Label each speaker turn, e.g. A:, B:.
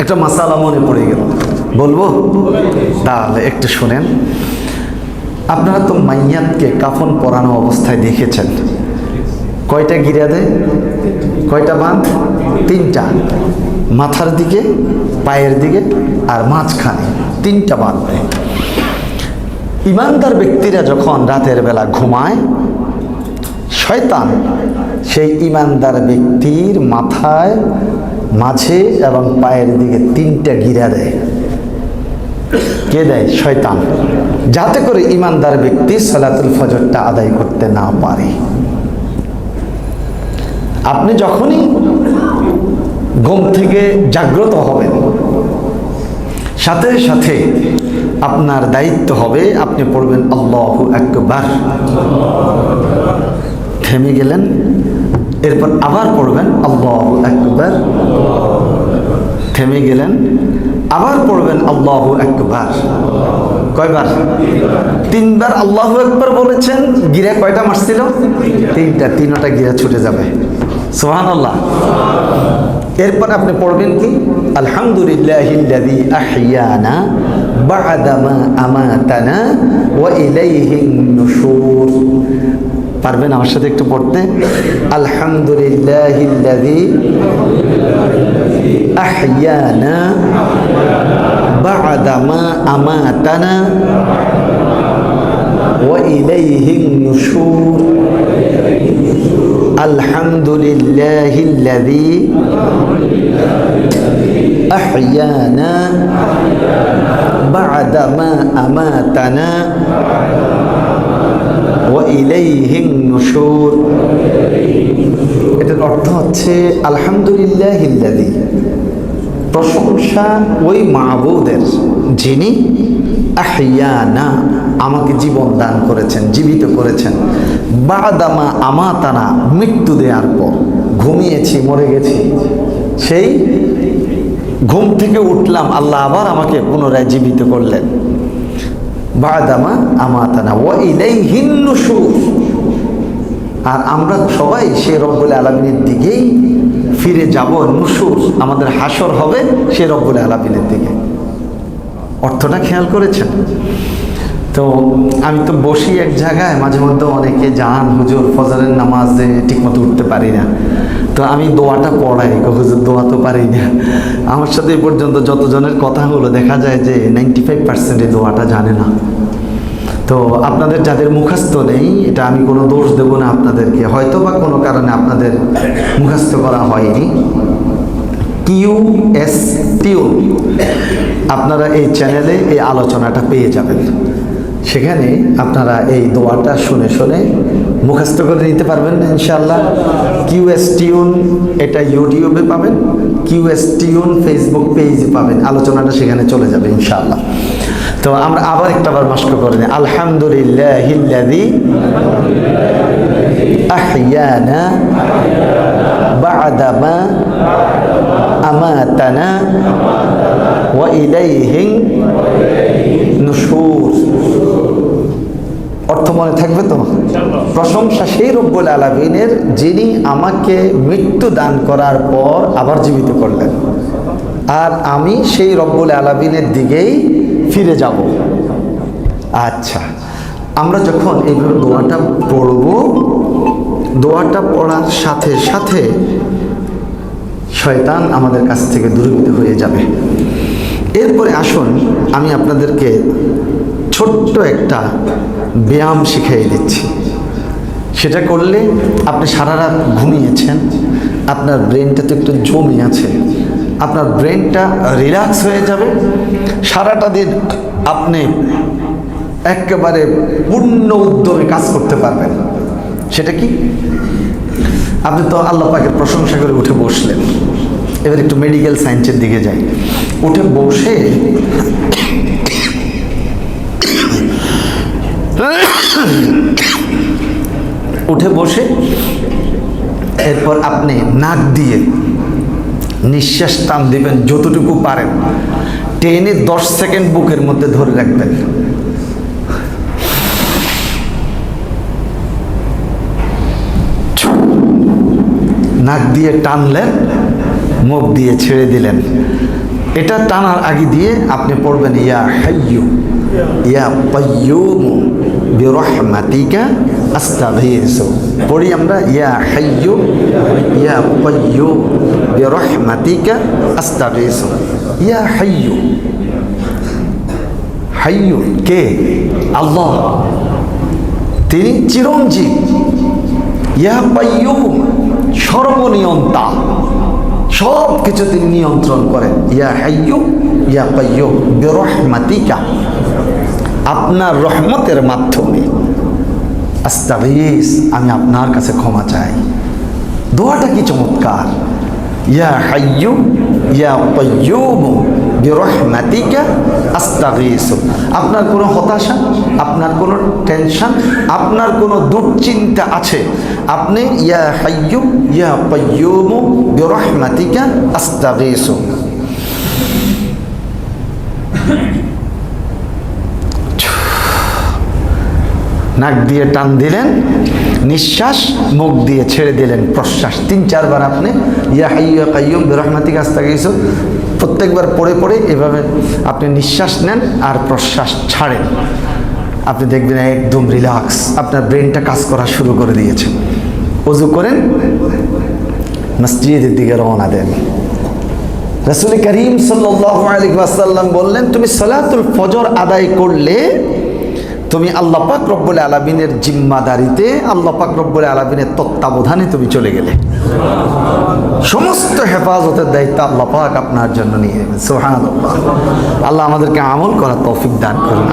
A: একটা মাসালা মনে পড়ে গেল। বলব? তাহলে একটু শোনেন। আপনারা তো মাইয়াতকে কাফন পরানো অবস্থায় দেখেছেন। কয়টা গিরা দেয়? কয়টা বাঁধ? তিনটা। মাথার দিকে, পায়ের দিকে আর মাঝখানে তিনটা বাঁধ দেয়। ইমানদার ব্যক্তিরা যখন রাতের বেলা ঘুমায়, শয়তান সেই ইমানদার ব্যক্তির মাথায় মাঝে এবং পায়ের দিকে তিনটা গিরা দেয়। কে দেয়? শয়তান। যাতে করে ইমানদার ব্যক্তি সালাতুল ফজরটা আদায় করতে না পারে। আপনি যখনই ঘুম থেকে জাগ্রত হবেন, সাথে সাথে আপনার দায়িত্ব হবে, আপনি পড়বেন আল্লাহ একবার থেমে গেলেন এরপর আবার পড়বেন, আল্লাহ একবার থেমে গেলেন, আবার পড়বেন, আল্লাহ একবার কয়বার? তিনবার আল্লাহ একবার বলেছেন, গিরা কয়টা মারছিল তিনটা তিনটা গিরা ছুটে যাবে। সোহান আল্লাহ এরপর আপনি পড়বেন কি? আলহামদুলিল্লাহিল্লাযী আহইয়ানা বা'দামা আমাতানা ওয়া ইলাইহিন নুশুর। পারবেন আমার সাথে একটু পড়তে আলহামদুলিল্লাহিল্লাযী আহইয়ানা বা'দামা আমাতানা ওয়া ইলাইহিন নুশুর الحمد لله الذي أحيانا بعدما أماتنا ও ইলাইহিন নুশুর। এটার অর্থ হচ্ছে আলহামদুলিল্লাহ ইল্লাদি প্রশংসা ওই মাহবুদের, যিনি আহিয়ানা আমাকে জীবন দান করেছেন, জীবিত করেছেন। বাদামা আমাতানা, মৃত্যু দেওয়ার পর। ঘুমিয়েছি, মরে গেছি। সেই ঘুম থেকে উঠলাম, আল্লাহ আবার আমাকে পুনরায় জীবিত করলেন। বাদামা আমাতানা ও ইলাই হিন্নুসুর আর আমরা সবাই সে রব্বুল আলমিনের দিকেই ফিরে যাব নুসুর আমাদের হাসর হবে সে রব্বুল আলমিনের দিকে। অর্থটা খেয়াল করেছেন? তো আমি তো বসি এক জায়গায়, মাঝে মধ্যে অনেকে যান, হুজুর ফজরের নামাজে ঠিকমতো উঠতে পারি না। তো আমি দোয়াটা পড়াই হুজুর দোয়া তো পারি না। আমার সাথে এ পর্যন্ত যতজনের কথা হলো দেখা যায় যে নাইনটি ফাইভ পার্সেন্টে দোয়াটা জানে না। তো আপনাদের যাদের মুখস্থ নেই, এটা আমি কোনো দোষ দেব না আপনাদেরকে। হয়তো বা কোনো কারণে আপনাদের মুখস্থ করা হয়নি। কিউ এস টিউ আপনারা এই চ্যানেলে এই আলোচনাটা পেয়ে যাবেন। সেখানে আপনারা এই দোয়াটা শুনে শুনে মুখস্থ করে নিতে পারবেন ইনশাল্লাহ কিউ এস টিউন এটা ইউটিউবে পাবেন, কিউ এস টিউন ফেসবুক পেজে পাবেন। আলোচনাটা সেখানে চলে যাবে ইনশাল্লাহ তো আমরা আবার একটা বার মাস্ক করে নিই। আলহামদুলিল্লাহ আহয়ানা বাদামা আমাতানা ওয়া ইলাইহি নুশুর। অর্থ মনে থাকবে তো? প্রশংসা সেই রব্বুল আলমিনের যিনি আমাকে মৃত্যু দান করার পর আবার জীবিত করলেন। আর আমি সেই রব্বুল আলমিনের দিকেই ফিরে যাব। আচ্ছা আমরা যখন এইভাবে দোয়াটা পড়ব দোয়াটা পড়ার সাথে সাথে শয়তান আমাদের কাছ থেকে দূরীভূত হয়ে যাবে। এরপরে আসুন, আমি আপনাদেরকে ছোট্ট একটা ব্যায়াম শিখিয়ে দিচ্ছি। সেটা করলে আপনি সারা রাত ঘুমিয়েছেন, আপনার ব্রেনটা তো একটু জমে আছে, আপনার ব্রেনটা রিল্যাক্স হয়ে যাবে, সারাটা দিন আপনি একেবারে পূর্ণ উদ্যমে কাজ করতে পারবেন। সেটা কি? আপনি তো আল্লাহ পাকের প্রশংসা করে উঠে বসলেন। এবার একটু মেডিকেল সায়েন্সের দিকে যাই। উঠে বসে উঠে বসে, এরপর আপনি নাক দিয়ে নিঃশ্বাস টান দিবেন যতটুকু পারেন। টেনে দশ সেকেন্ড বুকের মধ্যে ধরে রাখবেন। নাক দিয়ে টানলেন মুখ দিয়ে ছেড়ে দিলেন। এটা টানার আগে দিয়ে আপনি পড়বেন, ইয়া হাইয়ু ইয়া কাইয়ুমু বিরহমাতিকা আস্তাগীসু। পড়ি আমরা, ইয়া হাইয়ু ইয়া কাইয়ুম বিরহমাতিকা আস্তাগীসু। ইয়া হাইয়ু হাইয়ু কে? আল্লাহ, তিনি চিরঞ্জীব। ইয়া কাইয়ুম সর্বনিয়ন্তা। সব কিছু তিনি নিয়ন্ত্রণ করেন ইয়া হাইয়ু, ইয়া কাইয়ুম, বিরহমাতিকা। আপনার রহমতের মাধ্যমে। আস্তাগীস আমি আপনার কাছে ক্ষমা চাই। দোয়াটা কি চমৎকার। ইয়া হাইয়ু, ইয়া কাইয়ুম বিরহমাতিকা আস্তাগীস। আপনার কোনো হতাশা, আপনার কোনো টেনশন, আপনার কোনো দুশ্চিন্তা আছে, আপনি ইয়া হাইয়ু ইয়া কাইয়ুম বিরহমাতিকা আস্তাগীস। নাক দিয়ে টান দিলেন, নিঃশ্বাস, মুখ দিয়ে ছেড়ে দিলেন প্রশ্বাস। তিন, চারবার আপনি ইয়া হাইয়া কাইয়ুম বেরহমাতিক আস্তা গেছো প্রত্যেকবার পড়ে পড়ে এভাবে আপনি নিঃশ্বাস নেন আর প্রশ্বাস ছাড়েন। আপনি দেখবেন একদম রিল্যাক্স আপনার ব্রেনটা কাজ করা শুরু করে দিয়েছে। অজু করেন, মসজিদের দিকে রওনা দেন। রসুল করিম সাল্লাম বললেন, তুমি সলাতুল ফজর আদায় করলে তুমি আল্লাহ পাক রব্বুল আলমিনের জিম্মাদারিতে, আল্লাহ পাক রব্বুল আলমিনের তত্ত্বাবধানে তুমি চলে গেলে। সমস্ত হেফাজতের দায়িত্ব আল্লাহ পাক আপনার জন্য নিয়ে নেবেন সোহান আল্লাহ আমাদেরকে আমল করার তৌফিক দান করুন।